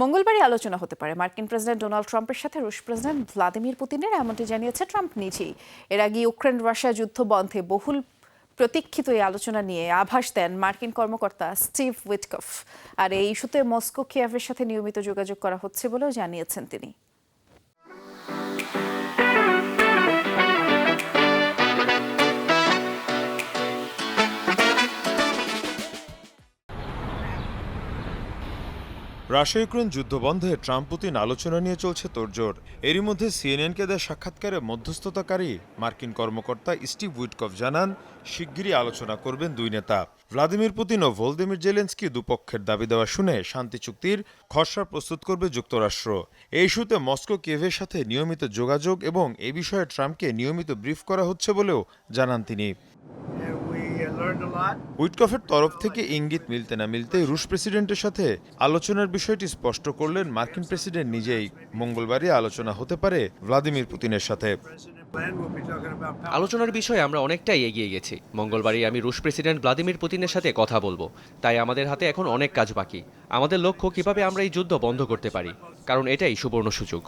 মঙ্গলবারই আলোচনা হতে পারে। মার্কিন প্রেসিডেন্ট ডোনাল্ড ট্রাম্পের সাথে রুশ প্রেসিডেন্ট ভ্লাদিমির পুতিনের, এমনটি জানিয়েছে ট্রাম্প নিজেই। এর আগে ইউক্রেন রাশিয়া যুদ্ধ বন্ধে বহুল প্রতীক্ষিত এই আলোচনা নিয়ে আভাস দেন মার্কিন কর্মকর্তা স্টিভ উইটকফ। আর এই ইস্যুতে মস্কো কিয়াভের সাথে নিয়মিত যোগাযোগ করা হচ্ছে বলেও জানিয়েছেন তিনি। রাশিয়া ইউক্রেন যুদ্ধ বন্ধে ট্রাম্প পুতিন আলোচনা নিয়ে চলছে তোড়জোড়। এরই মধ্যে সিএনএনকে দেওয়া সাক্ষাৎকারে মধ্যস্থতাকারী মার্কিন কর্মকর্তা স্টিভ উইটকফ জানান, শিগগিরই আলোচনা করবেন দুই নেতা। ভ্লাদিমির পুতিন ও ভোলদিমির জেলেন্সকি দুপক্ষের দাবি দেওয়া শুনে শান্তি চুক্তির খসড়া প্রস্তুত করবে যুক্তরাষ্ট্র। এই ইস্যুতে মস্কো কেভের সাথে নিয়মিত যোগাযোগ এবং এ বিষয়ে ট্রাম্পকে নিয়মিত ব্রিফ করা হচ্ছে বলেও জানান তিনি। উইটকফের তরফ থেকে ইঙ্গিত মিলতে না মিলতে রুশ প্রেসিডেন্টের সাথে আলোচনার বিষয়টি স্পষ্ট করলেন মার্কিন প্রেসিডেন্ট নিজেই। মঙ্গলবারই আলোচনা হতে পারে ভ্লাদিমির পুতিনের সাথে. আলোচনার বিষয়ে আমরা অনেকটাই এগিয়ে গেছি। মঙ্গলবারই আমি রুশ প্রেসিডেন্ট ভ্লাদিমির পুতিনের সাথে কথা বলব। তাই আমাদের হাতে এখন অনেক কাজ বাকি। আমাদের লক্ষ্য কীভাবে আমরা এই যুদ্ধ বন্ধ করতে পারি? কারণ এটাই সুবর্ণ সুযোগ.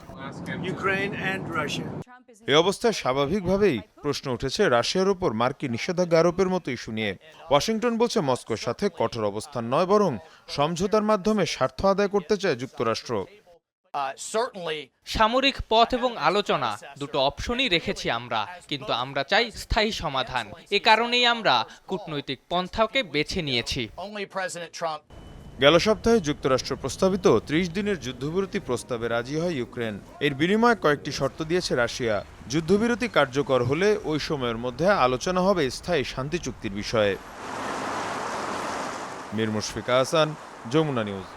এ অবস্থায় স্বাভাবিকভাবেই প্রশ্ন উঠেছে রাশিয়ার ওপর মার্কিন নিষেধাজ্ঞা আরোপের মতো ইস্যু নিয়ে। ওয়াশিংটন বলছে মস্কোর সাথে কঠোর অবস্থান নয় বরং সমঝোতার মাধ্যমে স্বার্থ আদায় করতে চায় যুক্তরাষ্ট্র। সামরিক পথ এবং আলোচনা দুটো অপশনই রেখেছি আমরা কিন্তু আমরা চাই স্থায়ী সমাধান। এ কারণেই আমরা কূটনৈতিক পন্থাকে বেছে নিয়েছি। গেল সপ্তাহে যুক্তরাষ্ট্র প্রস্তাবিত ত্রিশ দিনের যুদ্ধবিরতি প্রস্তাবে রাজি হয় ইউক্রেন। এর বিনিময়ে কয়েকটি শর্ত দিয়েছে রাশিয়া। যুদ্ধবিরতি কার্যকর হলে ওই সময়ের মধ্যে আলোচনা হবে স্থায়ী শান্তি চুক্তির বিষয়ে। মির মুশফিকা হাসান যমুনা নিউজ।